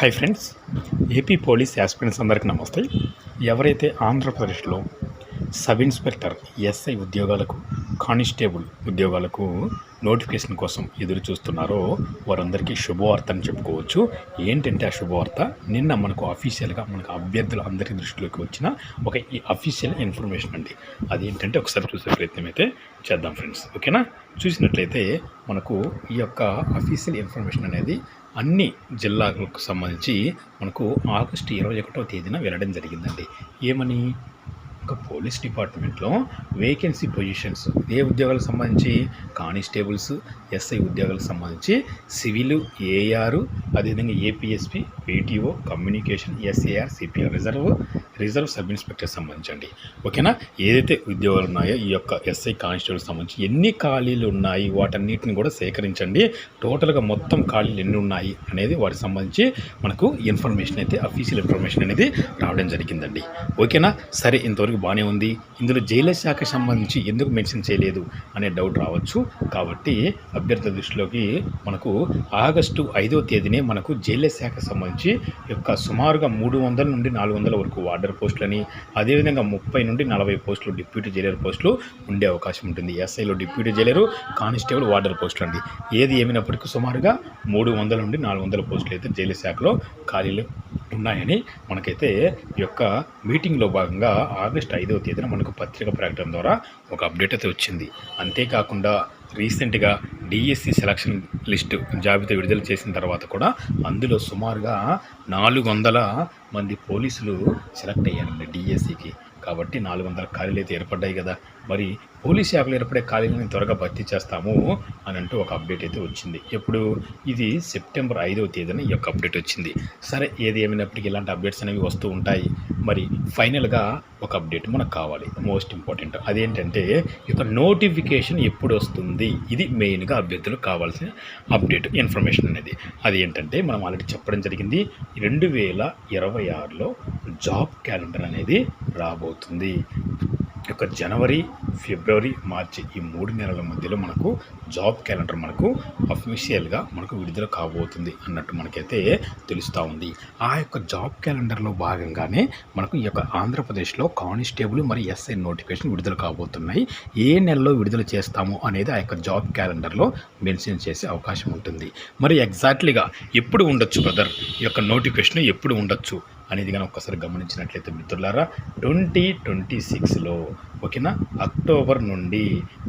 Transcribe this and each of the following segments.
Hi friends AP police aspirants అందరికీ నమస్తే. ఎవరైతే ఆంధ్రప్రదేశ్లో సబ్ ఇన్స్పెక్టర్ ఎస్ఐ ఉద్యోగాలకు కానిస్టేబుల్ ఉద్యోగాలకు నోటిఫికేషన్ కోసం ఎదురు చూస్తున్నారో వారందరికీ శుభవార్త అని చెప్పుకోవచ్చు. ఏంటంటే ఆ శుభవార్త? నిన్న మనకు అఫీషియల్గా మనకు అభ్యర్థులు అందరి దృష్టిలోకి వచ్చిన ఒక ఈ అఫీషియల్ ఇన్ఫర్మేషన్ అండి. అదేంటంటే ఒకసారి చూసే ప్రయత్నం అయితే చేద్దాం ఫ్రెండ్స్ ఓకేనా చూసినట్లయితే మనకు ఈ యొక్క అఫీషియల్ ఇన్ఫర్మేషన్ అనేది అన్ని జిల్లాలకు సంబంధించి మనకు ఆగస్టు ఇరవై ఒకటో తేదీన వెళ్ళడం జరిగిందండి. ఏమని? ఒక పోలీస్ డిపార్ట్మెంట్లో వేకెన్సీ పొజిషన్స్ ఏ ఉద్యోగాలకు సంబంధించి కానిస్టేబుల్స్ ఎస్ఐ ఉద్యోగాలకు సంబంధించి సివిల్ ఏఆర్ అదేవిధంగా APSP PTO communication SAR CPR reserve reserve sub inspector సంబంధించండి. ఓకేనా? ఏదైతే ఉద్యోగాలు ఉన్నాయో ఈ యొక్క ఎస్ఐ కానిస్టేబుల్ సంబంధించి ఎన్ని ఖాళీలు ఉన్నాయి వాటన్నిటిని కూడా సేకరించండి. టోటల్గా మొత్తం ఖాళీలు ఎన్ని ఉన్నాయి అనేది వాటికి సంబంధించి మనకు ఇన్ఫర్మేషన్ అయితే అఫీషియల్ ఇన్ఫర్మేషన్ అనేది రావడం జరిగిందండి. ఓకేనా? సరే ఇంతవరకు బాగానే ఉంది. ఇందులో జైలు శాఖ సంబంధించి ఎందుకు మెన్షన్ చేయలేదు అనే డౌట్ రావచ్చు. కాబట్టి అభ్యర్థుల దృష్టిలోకి మనకు ఆగస్టు ఐదో తేదీనే మనకు జైల శాఖ సంబంధించి యొక్క సుమారుగా మూడు వందల నుండి నాలుగు వందల వరకు వార్డర్ పోస్టులని అదేవిధంగా ముప్పై నుండి నలభై పోస్టులు డిప్యూటీ జైలర్ పోస్టులు ఉండే అవకాశం ఉంటుంది. ఎస్ఐలో డిప్యూటీ జైలరు కానిస్టేబుల్ వార్డర్ పోస్టులు అండి ఏది ఏమైనప్పటికీ సుమారుగా మూడు వందల నుండి నాలుగు వందల పోస్టులు అయితే జైలు శాఖలో ఖాళీలు ఉన్నాయని మనకైతే ఈ యొక్క మీటింగ్లో భాగంగా ఆగస్ట్ ఐదవ తేదీన మనకు పత్రిక ప్రకటన ద్వారా ఒక అప్డేట్ అయితే వచ్చింది. అంతేకాకుండా రీసెంట్గా డిఎస్సి సెలక్షన్ లిస్టు జాబితా విడుదల చేసిన తర్వాత కూడా అందులో సుమారుగా నాలుగు వందల మంది పోలీసులు సెలెక్ట్ అయ్యారండి డిఎస్సికి. కాబట్టి నాలుగు వందల ఖాళీలు అయితే ఏర్పడ్డాయి కదా. మరి పోలీస్ శాఖలో ఏర్పడే ఖాళీలను త్వరగా భర్తీ చేస్తాము అని అంటూ ఒక అప్డేట్ అయితే వచ్చింది. ఎప్పుడు? ఇది సెప్టెంబర్ ఐదవ తేదీన ఈ యొక్క అప్డేట్ వచ్చింది. సరే ఏది ఏమైనప్పటికీ ఇలాంటి అప్డేట్స్ అనేవి వస్తూ ఉంటాయి. మరి ఫైనల్గా ఒక అప్డేట్ మనకు కావాలి. Most important. అదేంటంటే ఈ యొక్క నోటిఫికేషన్ ఎప్పుడు వస్తుంది? ఇది మెయిన్గా అభ్యర్థులకు కావాల్సిన అప్డేట్ ఇన్ఫర్మేషన్ అనేది. అది ఏంటంటే మనం ఆల్రెడీ చెప్పడం జరిగింది రెండు వేల ఇరవై ఆరులో జాబ్ క్యాలెండర్ అనేది రాబోతుంది. యొక్క జనవరి ఫిబ్రవరి మార్చి ఈ మూడు నెలల మధ్యలో మనకు జాబ్ క్యాలెండర్ మనకు అఫీషియల్గా మనకు విడుదల కాబోతుంది అన్నట్టు మనకైతే తెలుస్తూ ఉంది. ఆ యొక్క జాబ్ క్యాలెండర్లో భాగంగానే మనకు ఈ యొక్క ఆంధ్రప్రదేశ్లో కానిస్టేబుల్ మరి ఎస్ఐ నోటిఫికేషన్ విడుదల కాబోతున్నాయి. ఏ నెలలో విడుదల చేస్తాము అనేది ఆ యొక్క జాబ్ క్యాలెండర్లో మెన్షన్ చేసే అవకాశం ఉంటుంది. మరి ఎగ్జాక్ట్లీగా ఎప్పుడు ఉండొచ్చు బ్రదర్? ఈ యొక్క నోటిఫికేషన్ ఎప్పుడు ఉండొచ్చు? అనేది కానీ ఒక్కసారి గమనించినట్లయితే మిత్రులారా ట్వంటీ ట్వంటీ సిక్స్లో ఓకేనా? అక్టోబర్ నుండి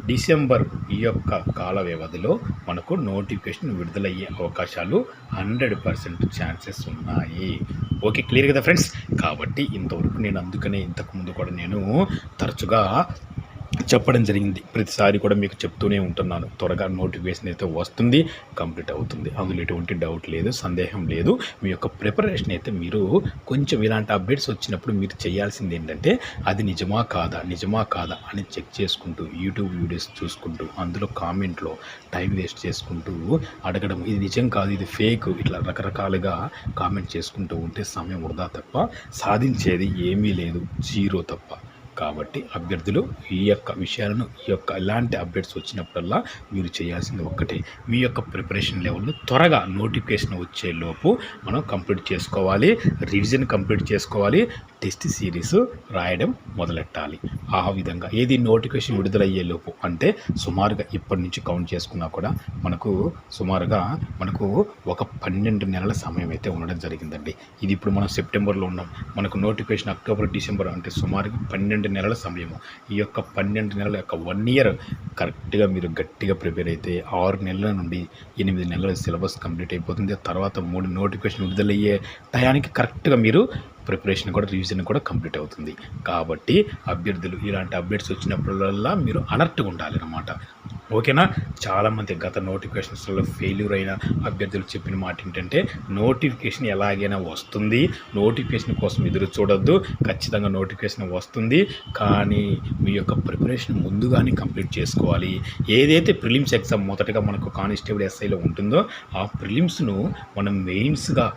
డిసెంబర్ ఈ యొక్క కాల వ్యవధిలో మనకు నోటిఫికేషన్ విడుదలయ్యే అవకాశాలు హండ్రెడ్ పర్సెంట్ ఛాన్సెస్ ఉన్నాయి. ఓకే క్లియర్ కదా ఫ్రెండ్స్? కాబట్టి ఇంతవరకు నేను అందుకనే ఇంతకుముందు కూడా నేను తరచుగా చెప్పడం జరిగింది. ప్రతిసారి కూడా మీకు చెప్తూనే ఉంటున్నాను. త్వరగా నోటిఫికేషన్ అయితే వస్తుంది కంప్లీట్ అవుతుంది. అందులో ఎటువంటి డౌట్ లేదు సందేహం లేదు. మీ యొక్క ప్రిపరేషన్ అయితే మీరు కొంచెం ఇలాంటి అప్డేట్స్ వచ్చినప్పుడు మీరు చేయాల్సింది ఏంటంటే అది నిజమా కాదా నిజమా కాదా అని చెక్ చేసుకుంటూ యూట్యూబ్ వీడియోస్ చూసుకుంటూ అందులో కామెంట్లో టైం వేస్ట్ చేసుకుంటూ అడగడం. ఇది నిజం కాదు ఇది ఫేక్. ఇట్లా రకరకాలుగా కామెంట్ చేసుకుంటూ ఉంటే సమయం వృధా తప్ప సాధించేది ఏమీ లేదు జీరో తప్ప. కాబట్టి అభ్యర్థులు ఈ యొక్క విషయాలను ఈ యొక్క ఇలాంటి అప్డేట్స్ వచ్చినప్పుడల్లా మీరు చేయాల్సింది ఒక్కటే. మీ యొక్క ప్రిపరేషన్ లెవెల్ను త్వరగా నోటిఫికేషన్ వచ్చే లోపు మనం కంప్లీట్ చేసుకోవాలి రివిజన్ కంప్లీట్ చేసుకోవాలి. టెస్ట్ సిరీస్ రాయడం మొదలెట్టాలి. ఆ విధంగా ఏది నోటిఫికేషన్ విడుదలయ్యే లోపు అంటే సుమారుగా ఇప్పటి నుంచి కౌంట్ చేసుకున్నా కూడా మనకు సుమారుగా మనకు ఒక పన్నెండు నెలల సమయం అయితే ఉండడం జరిగిందండి. ఇది ఇప్పుడు మనం సెప్టెంబర్లో ఉన్నాం. మనకు నోటిఫికేషన్ అక్టోబర్ డిసెంబర్ అంటే సుమారుగా పన్నెండు నెలల సమయము. ఈ యొక్క పన్నెండు నెలల యొక్క వన్ ఇయర్ కరెక్ట్గా మీరు గట్టిగా ప్రిపేర్ అయితే ఆరు నెలల నుండి ఎనిమిది నెలల సిలబస్ కంప్లీట్ అయిపోతుంది. తర్వాత మూడు నోటిఫికేషన్ విడుదలయ్యే టయానికి కరెక్ట్గా మీరు ప్రిపరేషన్ కూడా రివిజన్ కూడా కంప్లీట్ అవుతుంది. కాబట్టి అభ్యర్థులు ఇలాంటి అప్డేట్స్ వచ్చినప్పుడల్లా మీరు అలర్ట్గా ఉండాలి అన్నమాట ఓకేనా? చాలామంది గత నోటిఫికేషన్స్లో ఫెయిల్యూర్ అయిన అభ్యర్థులు చెప్పిన మాట ఏంటంటే నోటిఫికేషన్ ఎలాగైనా వస్తుంది. నోటిఫికేషన్ కోసం ఎదురు చూడొద్దు. ఖచ్చితంగా నోటిఫికేషన్ వస్తుంది. కానీ మీ యొక్క ప్రిపరేషన్ ముందుగానే కంప్లీట్ చేసుకోవాలి. ఏదైతే ప్రిలిమ్స్ ఎగ్జామ్ మొదటగా మనకు కానిస్టేబుల్ ఎస్ఐలో ఉంటుందో ఆ ప్రిలిమ్స్ను మనం మెయిన్స్గా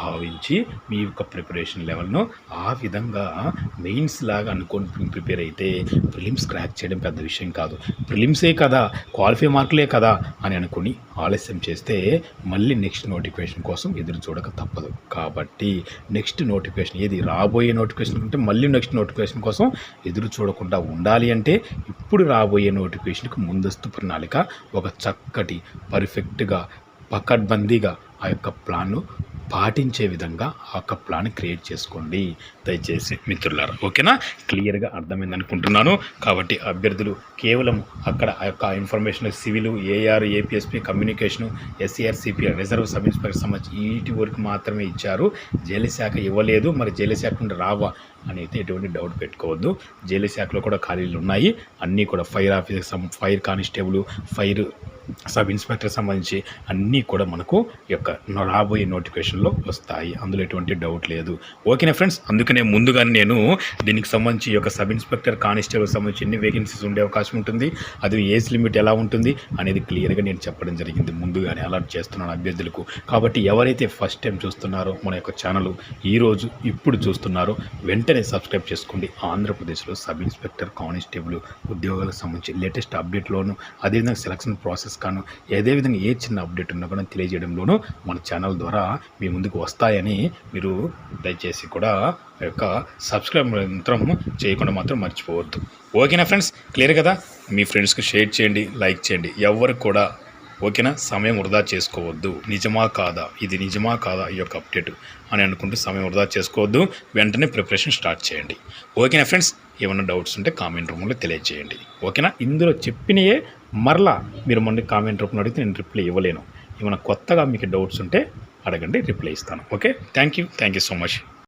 భావించి మీ యొక్క ప్రిపరేషన్ లెవెల్ను ఆ విధంగా మెయిన్స్ లాగా అనుకొని ప్రిపేర్ అయితే ప్రిలిమ్స్ క్రాక్ చేయడం పెద్ద విషయం కాదు. ప్రిలిమ్సే కదా క్వాలిఫై మార్కులే కదా అని అనుకుని ఆలస్యం చేస్తే మళ్ళీ నెక్స్ట్ నోటిఫికేషన్ కోసం ఎదురు చూడక తప్పదు. కాబట్టి నెక్స్ట్ నోటిఫికేషన్ ఏది రాబోయే నోటిఫికేషన్ అంటే మళ్ళీ నెక్స్ట్ నోటిఫికేషన్ కోసం ఎదురు చూడకుండా ఉండాలి అంటే ఇప్పుడు రాబోయే నోటిఫికేషన్కి ముందస్తు ప్రణాళిక ఒక చక్కటి పర్ఫెక్ట్గా పకడ్బందీగా ఆ యొక్క ప్లాన్ను పాటించే విధంగా ఆ యొక్క ప్లాన్ క్రియేట్ చేసుకోండి. దయచేసి మిత్రులారా ఓకేనా? క్లియర్గా అర్థమైంది అనుకుంటున్నాను. కాబట్టి అభ్యర్థులు కేవలం అక్కడ ఆ యొక్క information civil AR APSP communication SCRCP reserve sub inspector సంబంధించి వీటి వరకు మాత్రమే ఇచ్చారు. జైలు శాఖ ఇవ్వలేదు. మరి జైలు శాఖ నుండి రావా? అనేది అయితే ఎటువంటి డౌట్ పెట్టుకోవద్దు. జైలు శాఖలో కూడా ఖాళీలు ఉన్నాయి. అన్నీ కూడా fire officer fire constable fire sub inspector సంబంధించి అన్నీ కూడా మనకు యొక్క రాబోయే నోటిఫికేషన్లో వస్తాయి. అందులో ఎటువంటి డౌట్ లేదు. ఓకేనా ఫ్రెండ్స్ అందుకనే ముందుగానే నేను దీనికి సంబంధించి యొక్క సబ్ ఇన్స్పెక్టర్ కానిస్టేబుల్ సంబంధించి ఎన్ని వేకెన్సీస్ ఉండే అవకాశం ఉంటుంది అది ఏజ్ లిమిట్ ఎలా ఉంటుంది అనేది క్లియర్గా నేను చెప్పడం జరిగింది. ముందుగానే అలర్ట్ చేస్తున్నాను అభ్యర్థులకు. కాబట్టి ఎవరైతే ఫస్ట్ టైం చూస్తున్నారో మన యొక్క ఛానల్ ఈరోజు ఇప్పుడు చూస్తున్నారో వెంటనే సబ్స్క్రైబ్ చేసుకోండి. ఆంధ్రప్రదేశ్లో సబ్ ఇన్స్పెక్టర్ కానిస్టేబుల్ ఉద్యోగాలకు సంబంధించి లేటెస్ట్ అప్డేట్లోను అదేవిధంగా సెలక్షన్ ప్రాసెస్ కాను అదే విధంగా ఏ చిన్న అప్డేట్ ఉన్నా కూడా తెలియజేయడంలోనూ మన ఛానల్ ద్వారా మీ ముందుకు వస్తాయని మీరు దయచేసి కూడా యొక్క సబ్స్క్రైబ్ మాత్రం చేయకుండా మాత్రం మర్చిపోవద్దు. ఓకేనా ఫ్రెండ్స్? క్లియర్ కదా? మీ ఫ్రెండ్స్కి షేర్ చేయండి లైక్ చేయండి. ఎవరికి కూడా ఓకేనా? సమయం వృధా చేసుకోవద్దు. నిజమా కాదా? ఇది నిజమా కాదా ఈ యొక్క అప్డేట్ అని అనుకుంటూ సమయం వృధా చేసుకోవద్దు. వెంటనే ప్రిపరేషన్ స్టార్ట్ చేయండి. ఓకేనా ఫ్రెండ్స్? ఏమైనా డౌట్స్ ఉంటే కామెంట్ రూపంలో తెలియజేయండి. ఓకేనా? ఇందులో చెప్పినయే మరలా మీరు మొన్న కామెంట్ రూపంలో అడిగితే నేను రిప్లై ఇవ్వలేను. ఏమైనా కొత్తగా మీకు డౌట్స్ ఉంటే అడగండి రిప్లై ఇస్తాను. Okay? Thank you thank you so much.